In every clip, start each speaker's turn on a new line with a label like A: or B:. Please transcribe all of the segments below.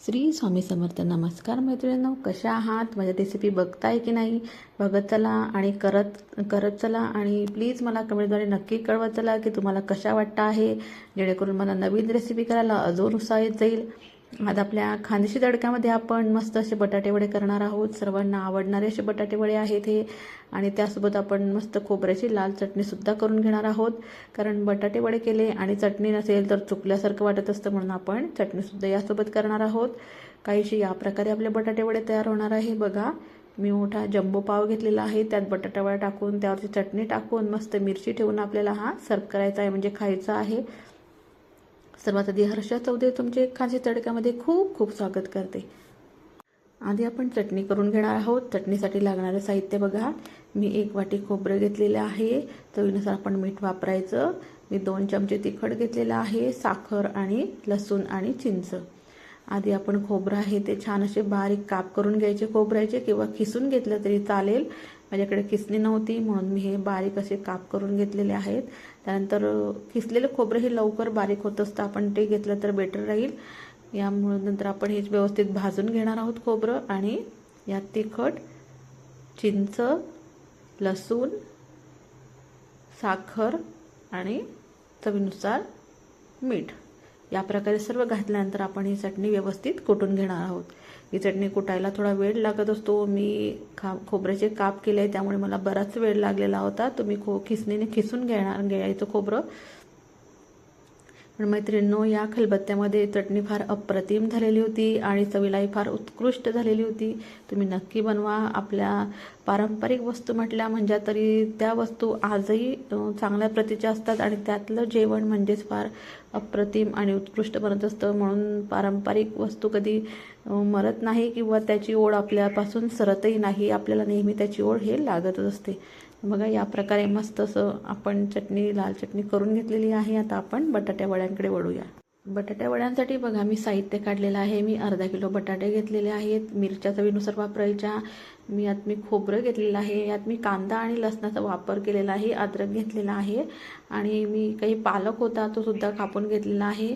A: श्री स्वामी समर्थ नमस्कार मैत्रिणींनो. कशा आहात? माझ्या रेसिपी बघताय की नाही? बघत चला आणि करत करत चला आणि प्लीज मला कमेंटद्वारे नक्की कळवत चला की तुम्हाला कशा वाटतं आहे? जेणेकरून मला नवीन रेसिपी करायला अजून उत्साहित जाईल. आज आपल्या खानदेशी तडक्यामध्ये आपण मस्त असे बटाटेवडे करणार आहोत. सर्वांना आवडणारे असे बटाटेवडे आहेत हे. आणि त्यासोबत आपण मस्त खोबऱ्याची लाल चटणीसुद्धा करून घेणार आहोत. कारण बटाटेवडे केले आणि चटणी नसेल तर चुकल्यासारखं वाटत असतं म्हणून आपण चटणीसुद्धा यासोबत करणार आहोत. काहीशी या प्रकारे आपले बटाटेवडे तयार होणार आहे. बघा मी मोठा जम्बो पाव घेतलेला आहे. त्यात बटाटावडा टाकून त्यावरची चटणी टाकून मस्त मिरची ठेवून आपल्याला हा सर्व करायचा आहे म्हणजे खायचा आहे. सर्वात आधी हर्षा चौधरी तुमचे खाजी तडक्यामध्ये खूप खूप स्वागत करते. आधी आपण चटणी करून घेणार आहोत. चटणीसाठी लागणारं साहित्य बघा. मी एक वाटी खोबरं घेतलेलं आहे. चवीनुसार आपण मीठ वापरायचं. मी दोन चमचे तिखट घेतलेलं आहे. साखर आणि लसूण आणि चिंच. आधी आपण खोबरं आहे ते छान असे बारीक काप करून घ्यायचे खोबऱ्याचे किंवा खिसून घेतलं तरी चालेल. माझ्याकडे किसणी नव्हती म्हणून मी हे बारीक असे काप करून घेतलेले आहेत. त्यानंतर किसलेलं खोबरं हे लवकर बारीक होत असतं. आपण ते घेतलं तर बेटर राहील. यामुळे नंतर आपण हे व्यवस्थित भाजून घेणार आहोत खोबरं आणि यात तिखट चिंच लसूण साखर आणि चवीनुसार मीठ. या प्रकारे सर्व घातल्यानंतर आपण ही चटणी व्यवस्थित कुटून घेणार आहोत. ही चटणी कुटायला थोडा वेळ लागत असतो. मी खा खोबऱ्याचे काप केले त्यामुळे मला बराच वेळ लागलेला होता. तुम्ही खो खिसणीने खिसून घेणार घ्यायचं खोबरं. पण मैत्रिणींनो या खलबत्त्यामध्ये चटणी फार अप्रतिम झालेली होती आणि चवीलाही फार उत्कृष्ट झालेली होती. तुम्ही नक्की बनवा आपल्या पारंपरिक वस्तू म्हटल्या म्हणजे तरी त्या वस्तू आजही चांगल्या प्रतीच्या असतात आणि त्यातलं जेवण म्हणजेच फार अप्रतिम आणि उत्कृष्ट बनत असतं. म्हणून पारंपरिक वस्तू कधी मरत नाही किंवा त्याची ओढ आपल्यापासून सरतही नाही आपल्याला नेहमी त्याची ओढ हे लागतच असते. बघा या प्रकारे मस्त असं आपण चटणी लाल चटणी करून घेतलेली आहे. आता आपण बटाट्या वड्यांकडे वळूया. बटाट्या वड्यांसाठी बघा मी साहित्य काढलेलं आहे. मी अर्धा किलो बटाटे घेतलेले आहेत. मिरच्या चवीनुसार वापरायच्या. मी यात मी खोबरं घेतलेलं आहे. यात मी कांदा आणि लसणाचा वापर केलेला आहे. अद्रक घेतलेला आहे. आणि मी काही पालक होता तो सुद्धा कापून घेतलेला आहे.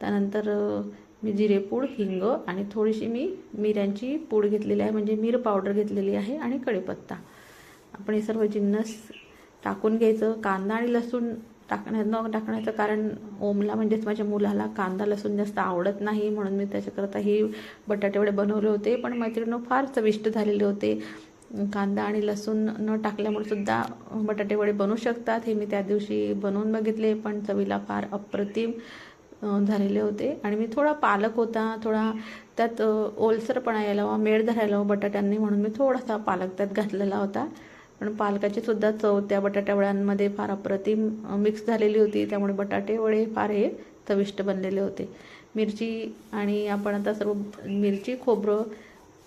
A: त्यानंतर मी जिरेपूड हिंग आणि थोडीशी मी मिऱ्यांची पूड घेतलेली आहे. म्हणजे मीर पावडर घेतलेली आहे आणि कढीपत्ता. आपण हे सर्व जिन्नस टाकून घ्यायचं. कांदा आणि लसूण टाकण्या न टाकण्याचं कारण ओमला म्हणजेच माझ्या मुलाला कांदा लसूण जास्त आवडत नाही म्हणून मी त्याच्याकरता ही बटाटेवडे बनवले होते. पण मैत्रिणीनं फार चविष्ट झालेले होते. कांदा आणि लसूण न टाकल्यामुळे सुद्धा बटाटेवडे बनवू शकतात. हे मी त्या दिवशी बनवून बघितले पण चवीला फार अप्रतिम झालेले होते. आणि मी थोडा पालक होता. थोडा त्यात ओलसरपणा यायला मेळ धरायला बटाट्यांनी म्हणून मी थोडासा पालक त्यात घातलेला होता. पण पालकाची सुद्धा चव त्या बटाट्यावड्यांमध्ये फार अप्रतिम मिक्स झालेली होती. त्यामुळे बटाटेवडे फार हे चविष्ट बनलेले होते. मिरची आणि आपण आता सर्व मिरची खोबरं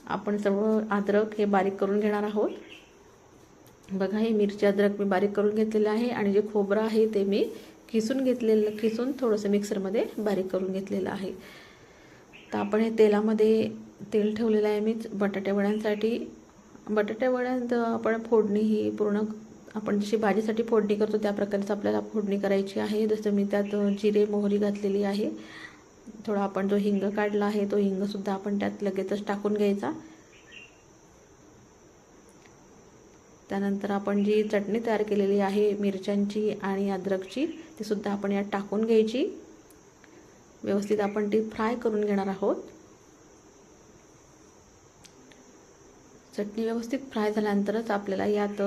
A: आपण सर्व अद्रक हे बारीक करून घेणार आहोत. बघा हे मिरची अद्रक मी बारीक करून घेतलेलं आहे आणि जे खोबरं आहे ते मी खिसून घेतलेलं खिसून थोडंसं मिक्सरमध्ये बारीक करून घेतलेलं आहे. तर आपण हे तेलामध्ये तेल ठेवलेलं आहे. मी बटाट्या वड्यांसाठी बटाट्यावड्यात आपण फोडणी ही पूर्ण आपण जशी भाजीसाठी फोडणी करतो त्या प्रकारेच आपल्याला फोडणी करायची आहे. जसं मी त्यात जिरे मोहरी घातलेली आहे. थोडा आपण जो हिंग काढला आहे तो हिंगसुद्धा आपण त्यात लगेचच टाकून घ्यायचा. त्यानंतर आपण जी चटणी तयार केलेली आहे मिरच्यांची आणि अद्रकची तीसुद्धा आपण यात टाकून घ्यायची. व्यवस्थित आपण ती फ्राय करून घेणार आहोत. चटणी व्यवस्थित फ्राय झाल्यानंतरच आपल्याला यात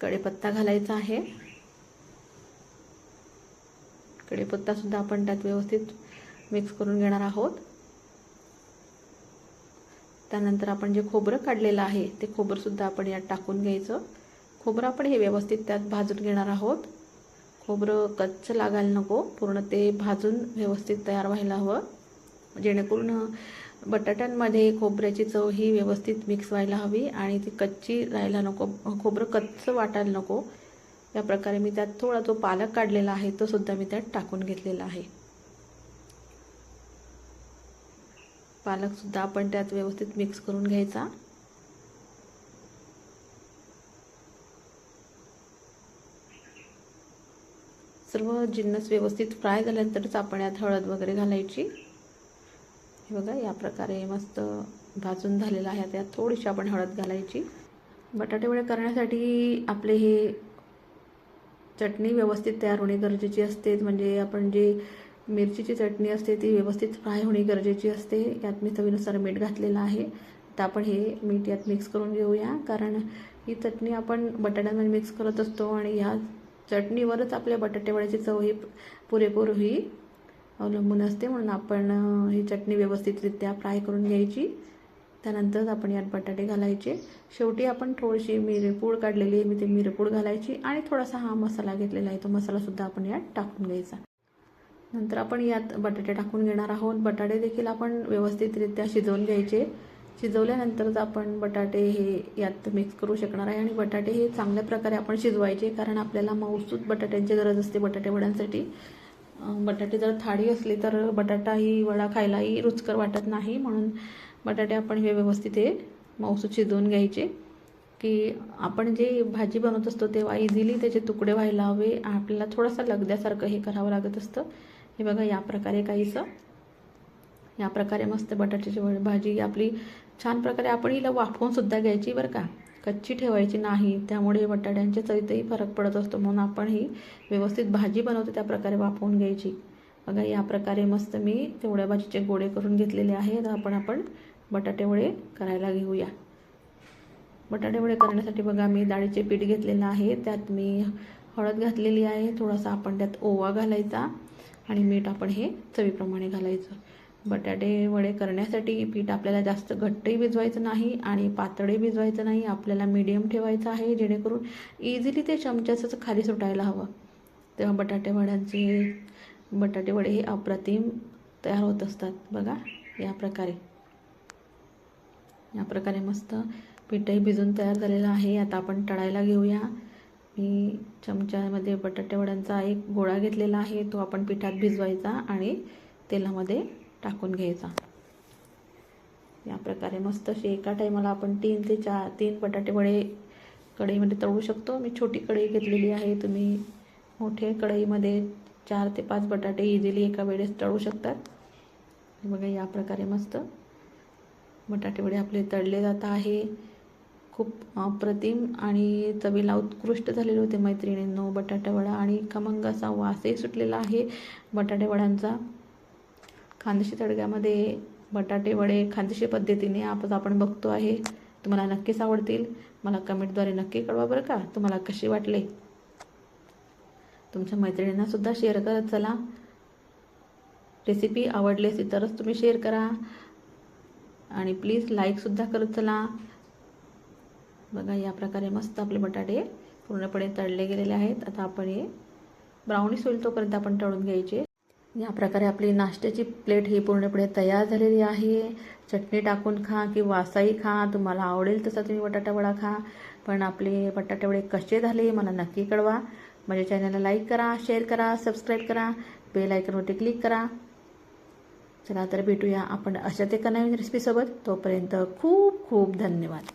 A: कढीपत्ता घालायचा आहे. कढीपत्तासुद्धा आपण त्यात व्यवस्थित मिक्स करून घेणार आहोत. त्यानंतर आपण जे खोबरं काढलेलं आहे ते खोबरंसुद्धा आपण यात टाकून घ्यायचं. खोबरं आपण हे व्यवस्थित त्यात भाजून घेणार आहोत. खोबरं कच्चं लागायला नको पूर्ण ते भाजून व्यवस्थित तयार व्हायला हवं. जेणेकरून बटाट्यांमध्ये खोबऱ्याची चव ही व्यवस्थित मिक्स व्हायला हवी आणि ती कच्ची राहायला नको खोबरं कच्चं वाटायला नको. या प्रकारे मी त्यात थोडा जो पालक काढलेला आहे तो सुद्धा मी त्यात टाकून घेतलेला आहे. पालकसुद्धा आपण त्यात व्यवस्थित मिक्स करून घ्यायचा. सर्व जिन्नस व्यवस्थित फ्राय झाल्यानंतरच आपण यात हळद वगैरे घालायची. हे बघा या प्रकारे मस्त भाजून झालेलं आहे. त्यात थोडीशी आपण हळद घालायची. बटाटेवडे करण्यासाठी आपले हे चटणी व्यवस्थित तयार होणे गरजेची असते. म्हणजे आपण जे मिरचीची चटणी असते ती व्यवस्थित फ्राय होणे गरजेची असते. यात मी चवीनुसार मीठ घातलेलं आहे. तर आपण हे मीठ यात मिक्स करून घेऊया. कारण ही चटणी आपण बटाट्यांमध्ये मिक्स करत असतो आणि ह्या चटणीवरच आपल्या बटाटेवड्याची चव ही पुरेपूर ही अवलंबून असते म्हणून आपण ही चटणी व्यवस्थितरित्या फ्राय करून घ्यायची. त्यानंतरच आपण यात बटाटे घालायचे. शेवटी आपण थोडीशी मिरपूड काढलेली आहे मी ते मिरपूड घालायची आणि थोडासा हा मसाला घेतलेला आहे तो मसालासुद्धा आपण यात टाकून घ्यायचा. नंतर आपण यात बटाटे टाकून घेणार आहोत. बटाटे देखील आपण व्यवस्थितरित्या शिजवून घ्यायचे. शिजवल्यानंतरच आपण बटाटे हे यात मिक्स करू शकणार आहे आणि बटाटे हे चांगल्या प्रकारे आपण शिजवायचे कारण आपल्याला मऊसूत बटाट्यांची गरज असते बटाटे वड्यांसाठी. बटाटे जर थाळी असली तर बटाटा ही वडा खायलाही रुचकर वाटत नाही. म्हणून बटाटे आपण हे व्यवस्थित हे मऊसूत शिजवून घ्यायचे. की आपण जे भाजी बनवत असतो तेव्हा इझिली त्याचे तुकडे व्हायला हवे. आपल्याला थोडंसं लगद्यासारखं हे करावं लागत असतं. हे बघा या प्रकारे काहीसं. या प्रकारे मस्त बटाट्याची भाजी आपली छान प्रकारे आपण हिला वाफवून सुद्धा घ्यायची बरं का. कच्ची ठेवायची नाही त्यामुळे बटाट्यांच्या चवीतही फरक पडत असतो म्हणून आपण ही व्यवस्थित भाजी बनवतो त्या प्रकारे वाफवून घ्यायची. बघा या प्रकारे मस्त मी तेवढ्या भाजीचे गोळे करून घेतलेले आहेत. आपण आपण बटाटेवडे करायला घेऊया. बटाटे वडे करण्यासाठी बघा मी डाळीचे पीठ घेतलेलं आहे. त्यात मी हळद घातलेली आहे. थोडासा आपण त्यात ओवा घालायचा आणि मीठ आपण हे चवीप्रमाणे घालायचं. बटाटे वडे करण्यासाठी पीठ आपल्याला जास्त घट्टही भिजवायचं नाही आणि पातळही भिजवायचं नाही. आपल्याला मीडियम ठेवायचं आहे जेणेकरून इझिली ते चमच्याचंच खाली सुटायला हवं. तेव्हा बटाटे वड्यांचे बटाटे वडे हे अप्रतिम तयार होत असतात. बघा या प्रकारे. या प्रकारे मस्त पिठही भिजून तयार झालेलं आहे. आता आपण तळायला घेऊया. मी चमच्यामध्ये बटाटे वड्यांचा एक गोळा घेतलेला आहे. तो आपण पिठात भिजवायचा आणि तेलामध्ये टाकून घ्यायचा. या प्रकारे मस्त अशी एका टायमाला आपण तीन ते चार तीन बटाटे वडे कढईमध्ये तळू शकतो. मी छोटी कढई घेतलेली आहे. तुम्ही मोठे कढईमध्ये चार ते पाच बटाटे इझिली एका वेळेस तळू शकतात. बघा या प्रकारे मस्त बटाटे वडे आपले तळले जात आहे. खूप अप्रतिम आणि चवीला उत्कृष्ट झालेले होते मैत्रिणींनो. बटाटेवडा आणि खमंग असा वासही सुटलेला आहे. बटाटेवड्यांचा खानदेशी तडक्यामध्ये बटाटे वडे खानदेशी पद्धतीने आपण आपण बघतो आहे. तुम्हाला नक्कीच आवडतील. मला कमेंटद्वारे नक्की कळवा बरं का. तुम्हाला कसे वाटले? तुमच्या मैत्रिणींना सुद्धा शेअर करत चला. रेसिपी आवडली असेल तरच तुम्ही शेअर करा. आणि प्लीज लाईकसुद्धा करत चला. बघा या प्रकारे मस्त आपले बटाटे पूर्णपणे तळले गेलेले आहेत. आता आपण हे ब्राउनिश होईल तोपर्यंत आपण तळून घ्यायचे. या प्रकारे आपली नाश्त्याची प्लेट ही पूर्णपणे तयार झालेली आहे. चटणी टाकून खा की वासाही खा. तुम्हाला आवडेल तसा तुम्ही बटाटावडा खा. पण आपले बटाटेवडे कसे झाले मला नक्की कळवा. माझ्या चॅनलला लाईक करा शेअर करा सबस्क्राईब करा. बेल आयकनवरती क्लिक करा. चला तर भेटूया आपण अशाच एका नवीन रेसिपीसोबत तोपर्यंत खूप खूप धन्यवाद.